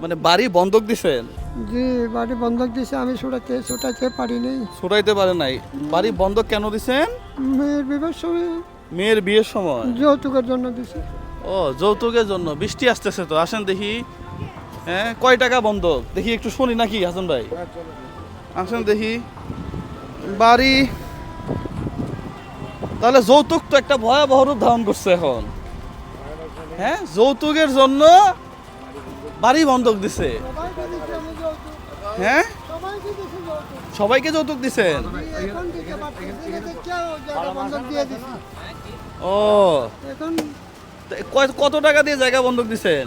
মানে বাড়ি বন্ধক দিছেন জি বাড়ি বন্ধক দিছে আমি ছুটাতে ছুটাতে পারিনি ছুটাইতে পারে নাই। বাড়ি বন্ধক কেন দিছেন? মেয়ের বিবাহ সময়। মেয়ের বিয়ের সময়? যৌতুকের জন্য দিছে। ও যৌতুকের জন্য। বৃষ্টি আসতেছে তো আসেন দেখি। হ্যাঁ কয় টাকা বন্ধক? দেখি একটু শুনি নাকি হাসান ভাই। আসেন দেখি। বাড়ি। তাহলে যৌতুক তো একটা ভয়াবহ রূপ ধারণ করছে এখন। হ্যাঁ যৌতুকের জন্য বাড়ি বন্ধক দিছে। হ্যাঁ? সবাইকে যৌতুক দিছেন? ও। কত টাকা দিয়ে জায়গা বন্ধক দিছেন?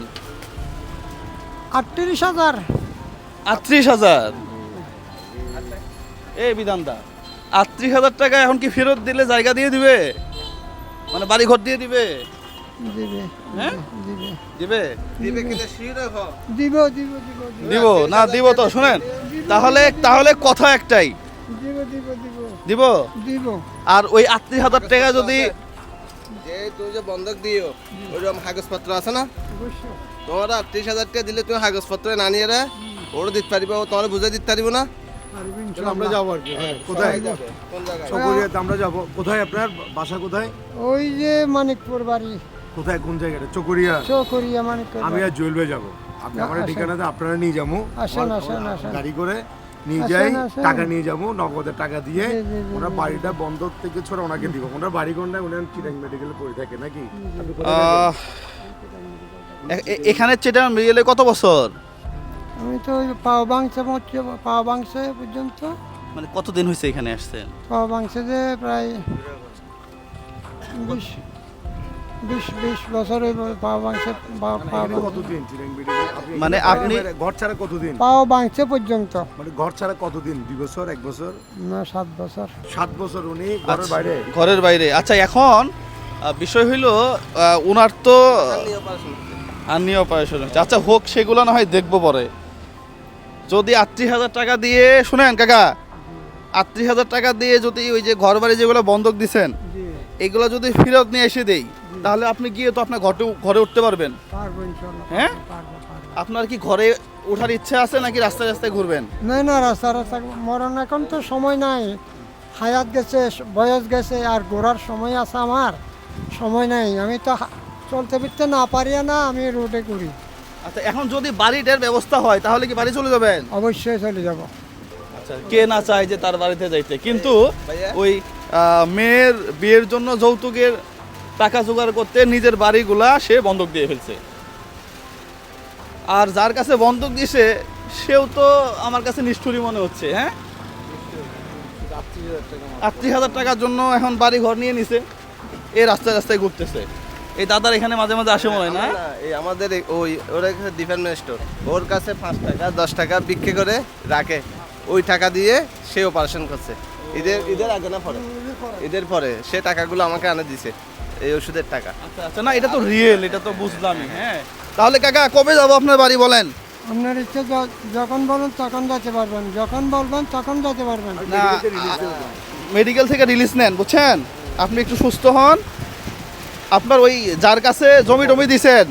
আটত্রিশ হাজার। আটত্রিশ হাজার? এই বিধানদা আটত্রিশ হাজার টাকা এখন কি ফেরত দিলে জায়গা দিয়ে দিবে? মানে বাড়ি ঘর দিয়ে দিবে? দিবে। হ্যাঁ? দিবে। দিবে? দিব দিব। দিব দিব দিব না দিব তো শুনেন। তাহলে তাহলে কথা একটাই। দিব দিব দিব। দিব? দিব। আর ওই আটত্রিশ হাজার টাকা যদি যে তুমি যে বন্ধক দিও ওইরকম কাগজপত্র আছে না? তোমার আটত্রিশ হাজার টাকা দিলে তুমি কাগজপত্র না নিয়ে রে ওরও দিতে পারিব তোমার বুঝে দিতে পারিব না? আমরা যাব আর কি। হ্যাঁ, কোথায়? আমরা যাব। কোথায় আপনার? বাসা কোথায়? ওই যে মানিকপুর বাড়ি। কোথায় কোন জায়গাটা? চকরিয়া। চৌকরিয়া মানে আমি আর জুয়েল ভাই যাব। আপনি আমার ঠিকানাতে আপনারা নিয়ে যাব। আসেন, আসেন, আসেন। গাড়ি করে নিয়ে যাই টাকা নিয়ে যাব নগদের টাকা দিয়ে। ওনার বাড়িটা বন্ধ থেকে ছোড়া ওনাকে দিব। ওনার বাড়ি কোনটায় উনি চিরাং মেডিকেলে পড়ে থাকে নাকি? এখানে চেটা গেলে কত বছর? আমি তো ওই পাও বাংশে পৌঁছে পাও বাংশে পর্যন্ত। মানে কতদিন হয়েছে এখানে আসছেন? পাও বাংশে যে প্রায় বিশ বিশ বছর পাও কতদিন চিরাং মেডিকেল আপনি মানে আপনি- ঘর ছাড়া কতদিন? পাও বাংশে পর্যন্ত। মানে ঘর ছাড়া কতদিন? দুই বছর এক বছর? না সাত বছর। সাত বছর উনি ঘরের আচ্ছা, বাইরে? ঘরের বাইরে। আচ্ছা এখন বিষয় হইল উনার তো আর্নি অপারেশন আচ্ছা হোক সেগুলো না হয় দেখব পরে। যদি আটত্রিশ হাজার টাকা দিয়ে শুনেন কাকা আটত্রিশ হাজার টাকা দিয়ে যদি ওই যে ঘর বাড়ি যেগুলো বন্ধক দিছেন এগুলো যদি ফেরত নিয়ে এসে দেই তাহলে আপনি গিয়ে তো আপনার ঘরে ঘরে উঠতে পারবেন। পারব হ্যাঁ? পারব আপনার কি ঘরে ওঠার ইচ্ছা আছে নাকি রাস্তায় রাস্তায় ঘুরবেন? না না রাস্তা রাস্তা মরণ এখন তো সময় নাই। হায়াত গেছে বয়স গেছে আর ঘোরার সময় আছে আমার। সময় নাই আমি তো চলতে ফিরতে না পারিয়া না আমি রোডে করি আচ্ছা এখন যদি বাড়িটার ব্যবস্থা হয় তাহলে কি বাড়ি চলে যাবেন? অবশ্যই চলে যাব। আচ্ছা কে না চায় যে তার বাড়িতে যাইতে? কিন্তু ওই মেয়ের বিয়ের জন্য যৌতুকের টাকা জোগাড় করতে নিজের বাড়িগুলা সে বন্ধক দিয়ে ফেলছে। আর যার কাছে বন্ধক দিছে সেও তো আমার কাছে নিষ্ঠুরি মনে হচ্ছে হ্যাঁ? আটত্রিশ হাজার টাকার জন্য এখন বাড়ি ঘর নিয়ে নিছে এই রাস্তায় রাস্তায় ঘুরতেছে। এই দাদার এখানে মাঝে মাঝে আসে মনে হয় না? এই আমাদের ওই ওর কাছে ডিপার্টমেন্ট স্টোর। ওর কাছে পাঁচ টাকা দশ টাকা বিক্রি করে রাখে। ওই টাকা দিয়ে সে অপারেশন করছে। ঈদের ঈদের আগে না পরে? ঈদের পরে। সে টাকাগুলো আমাকে আনে দিছে। এই ওষুধের টাকা। আচ্ছা আচ্ছা না এটা তো রিয়েল এটা তো বুঝলামই হ্যাঁ। তাহলে কাকা কবে যাব আপনার বাড়ি বলেন? আপনার ইচ্ছে যখন বলবেন তখন যেতে পারবেন যখন বলবেন তখন যেতে পারবেন। না মেডিকেল থেকে রিলিজ নেন বুঝছেন? আপনি একটু সুস্থ হন। আপনার ওই যার কাছে জমি টমি দিছেন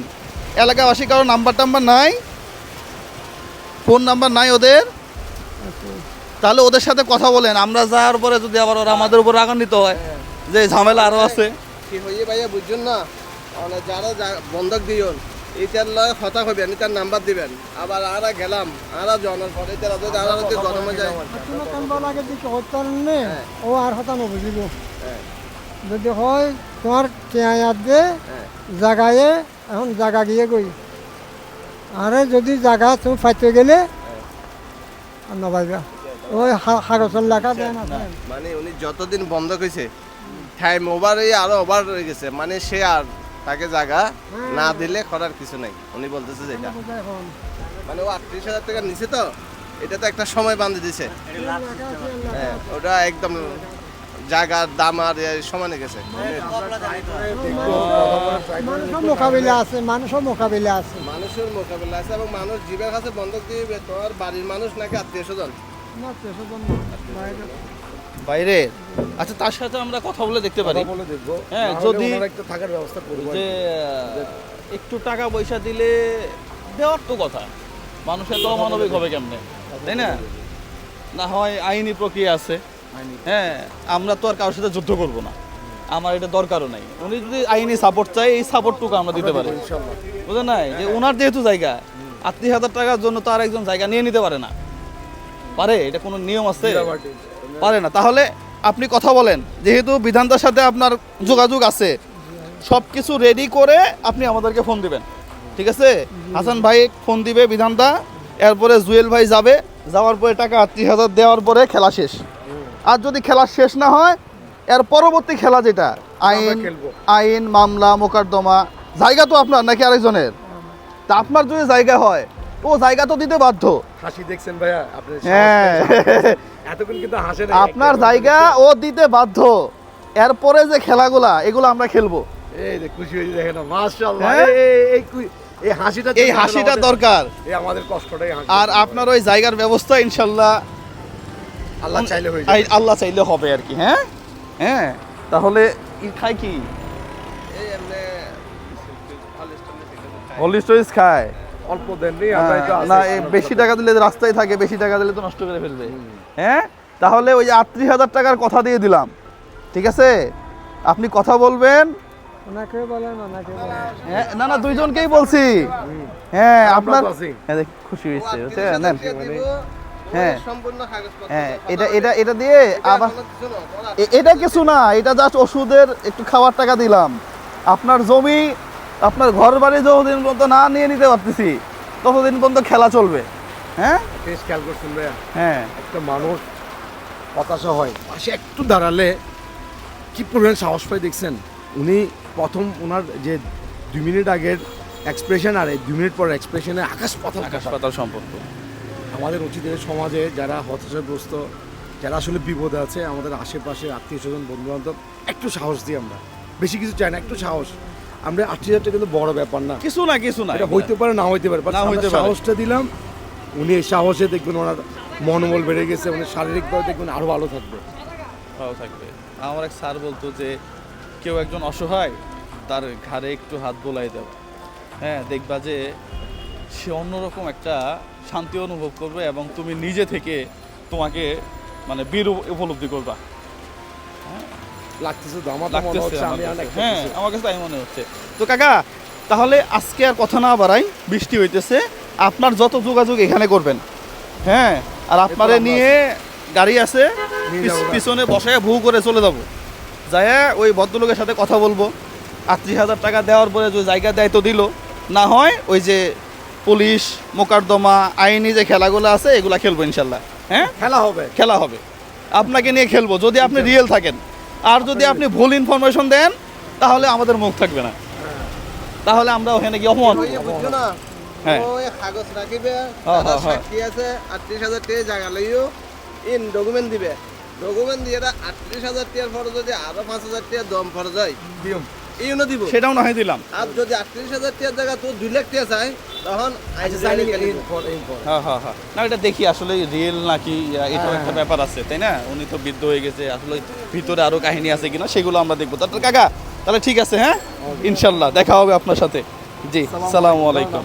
এলাকাবাসী কারও নাম্বার টাম্বার নাই ফোন নাম্বার নাই ওদের। তাহলে ওদের সাথে কথা বলেন আমরা যাওয়ার পরে যদি আবার ওরা আমাদের উপর রাগান্বিত হয় যে ঝামেলা আরও আছে। কি হইয়ে ভাইয়া বুঝছেন না? মানে যারা যা- বন্ধক দিয়ন এইটার লয় হতা হবেন এটার নাম্বার দিবেন। আবার আরা গেলাম আরা জনের পরে এটার যদি আরা যদি গরমে যায়। লাগে দিকে হতে নে হ্যাঁ। ও আর হতা নবুঝিব হ্যাঁ, যদি হয় তোমার কেয়াত দে হ্যাঁ। জাগায়ে এখন জাগা গিয়ে গই আরে যদি জাগা তুমি ফাইতে গেলে আর নবাইবা। ওই হা- লেখা দেন আপনার মানে উনি যতদিন বন্ধ হয়েছে টাইম ওভার হয়ে আরও ওভার হয়ে গেছে মানে সে আর তাকে জায়গা না দিলে করার কিছু নাই। উনি বলতেছে যেটা মানে ও আটত্রিশ হাজার টাকা নিছে তো এটা তো একটা সময় বান্ধে দিছে। হ্যাঁ ওটা একদম জায়গার দাম আর সমানে গেছে। মানুষের মোকাবিলা আছে মানুষের মোকাবিলা আছে। মানুষের মোকাবিলা আছে এবং মানুষ জীবের কাছে বন্ধক দিয়ে তোমার বাড়ির মানুষ নাকি আত্মীয় স্বজন? বাইরে। আচ্ছা তার সাথে আমরা কথা বলে দেখতে পারি। বলে দেখব। হ্যাঁ, যদি- একটা থাকার ব্যবস্থা করব যে একটু টাকা পয়সা দিলে দেওয়ার তো কথা। মানুষের তো হবে কেমনে? তাই না? না হয় আইনি প্রক্রিয়া আছে। হ্যাঁ আমরা তো আর কারোর সাথে যুদ্ধ করব না। আমার এটা দরকারও নাই। উনি যদি আইনি সাপোর্ট চাই এই সাপোর্টটুকু আমরা দিতে পারি। বুঝলেন নাই? যে ওনার যেহেতু জায়গা আত্মীয় হাজার টাকার জন্য তো আর একজন জায়গা নিয়ে নিতে পারে না। পারে এটা কোনো নিয়ম আছে? পারে না। তাহলে আপনি কথা বলেন যেহেতু বিধানটার সাথে আপনার যোগাযোগ আছে সব কিছু রেডি করে আপনি আমাদেরকে ফোন দিবেন। ঠিক আছে? হাসান ভাই ফোন দিবে বিধানদা এরপরে জুয়েল ভাই যাবে যাওয়ার পরে টাকা আটত্রিশ হাজার দেওয়ার পরে খেলা শেষ। আর যদি খেলা শেষ না হয় এর পরবর্তী খেলা যেটা? আইন আইন মামলা মোকদ্দমা জায়গা তো আপনার নাকি আরেকজনের? তা আপনার যদি জায়গা হয় ও জায়গা তো দিতে বাধ্য। হাসি দেখছেন ভাইয়া আপনি হ্যাঁ। এতক্ষণ কিন্তু হাসে আপনার জায়গা ও দিতে বাধ্য। এরপরে যে খেলাগুলা এগুলো আমরা খেলব। এই যে খুশি হয়ে দেখেন মাশাআল্লাহ। হ্যাঁ? এই এই- হাসিটা এই হাসিটা দরকার। এই আমাদের কষ্টটাই আর আপনার ওই জায়গার ব্যবস্থা ইনশাল্লাহ আল্লাহ চাইলে হয়ে যাবে। আল্লাহ চাইলে হবে আর কি হ্যাঁ? হ্যাঁ? তাহলে খায় কি? এই এমনি হলিস্টনে থেকে হোলি খায়। অল্প দেন হ্যাঁ, না বেশি টাকা দিলে রাস্তায় থাকে বেশি টাকা দিলে তো নষ্ট করে ফেলবে। হ্যাঁ? তাহলে ওই আটত্রিশ হাজার টাকার কথা দিয়ে দিলাম। ঠিক আছে? আপনি কথা বলবেন। হ্যাঁ না না দুইজনকেই বলছি। হ্যাঁ আপনার হ্যাঁ খুশি হয়েছে নেন। হ্যাঁ। সম্পূর্ণ হ্যাঁ এটা এটা এটা দিয়ে আবার এটা কিছু না এটা জাস্ট ওষুধের একটু খাওয়ার টাকা দিলাম। আপনার জমি আপনার ঘর বাড়ি যতদিন পর্যন্ত না নিয়ে নিতে পারতেছি ততদিন পর্যন্ত খেলা চলবে। হ্যাঁ? বেশ খেয়াল করছেন ভাইয়া। হ্যাঁ। একটা মানুষ হতাশা হয় পাশে একটু দাঁড়ালে কি পরিমাণ সাহস পায় দেখছেন? উনি প্রথম ওনার যে দুই মিনিট আগের এক্সপ্রেশন আর এই দুই মিনিট পর এক্সপ্রেশনে আকাশ পাতাল আকাশ। পাতাল সম্পর্ক। আমাদের উচিত সমাজে যারা হতাশাগ্রস্ত যারা আসলে বিপদে আছে আমাদের আশেপাশে আত্মীয় স্বজন বন্ধু বান্ধব একটু সাহস দিই আমরা। বেশি কিছু চাই না একটু সাহস। আমরা আটটি হাজার টাকা কিন্তু বড় ব্যাপার না। কিছু না কিছু না। এটা হইতে পারে না হইতে পারে। না হইতে পারে। সাহসটা দিলাম উনি এই সাহসে দেখবেন ওনার মনোবল বেড়ে গেছে উনি শারীরিকভাবে দেখবেন আরও ভালো থাকবে। ভালো থাকবে। আমার এক স্যার বলতো যে কেউ একজন অসহায় তার ঘাড়ে একটু হাত বোলাই দেব হ্যাঁ দেখবা যে সে অন্যরকম একটা শান্তি অনুভব করবে এবং তুমি নিজে থেকে তোমাকে মানে বীর উপ- উপলব্ধি করবা। লাগতেছে তো আমার মনে হচ্ছে আমি অনেক হ্যাঁ আমার কাছে তাই মনে হচ্ছে। তো কাকা তাহলে আজকে আর কথা না বাড়াই বৃষ্টি হইতেছে আপনার যত যোগাযোগ এখানে করবেন। হ্যাঁ আর আপনারে নিয়ে গাড়ি আছে। পিছনে বসায় ভু করে চলে যাব। যায় ওই ভদ্রলোকের সাথে কথা বলব। আটত্রিশ হাজার টাকা দেওয়ার পরে যে জায়গা দায়িত্ব দিল না হয় ওই যে পুলিশ মোকারদমা আইনি যে খেলাগুলো আছে এগুলা খেলব ইনশাল্লাহ। হ্যাঁ? খেলা হবে। খেলা হবে। আপনাকে নিয়ে খেলব যদি আপনি রিয়েল থাকেন। আর যদি আপনি ভুল ইনফরমেশন দেন তাহলে আমাদের মুখ থাকবে না। তাহলে আমরা ওখানে গিয়ে অপমান বুঝছ না? হ্যাঁ। কাগজ রাখিবে হ্যাঁ, হ্যাঁ। সাক্ষী আছে আটত্রিশ হাজার টাকা জায়গা লইও ইন ডকুমেন্ট দিবে। ডকুমেন্ট দিয়ে আটত্রিশ হাজার টাকার পরে যদি আরও পাঁচ হাজার টাকা দম খরচ হয় ইউনো দিব। সেটাও না হয় দিলাম। আর যদি আটত্রিশ হাজার টাকার জায়গা তো দুই লাখ টাকা চাই তখন আচ্ছা। হ্যাঁ হ্যাঁ হ্যাঁ। না এটা দেখি আসলে রিয়েল নাকি এটা একটা ব্যাপার আছে তাই না? উনি তো বৃদ্ধ হয়ে গেছে আসলে ভিতরে আরও কাহিনী আছে কিনা সেগুলো আমরা দেখব। তাহলে কাকা তাহলে ঠিক আছে হ্যাঁ? ইনশাল্লাহ দেখা হবে আপনার সাথে। জি সালামু আলাইকুম।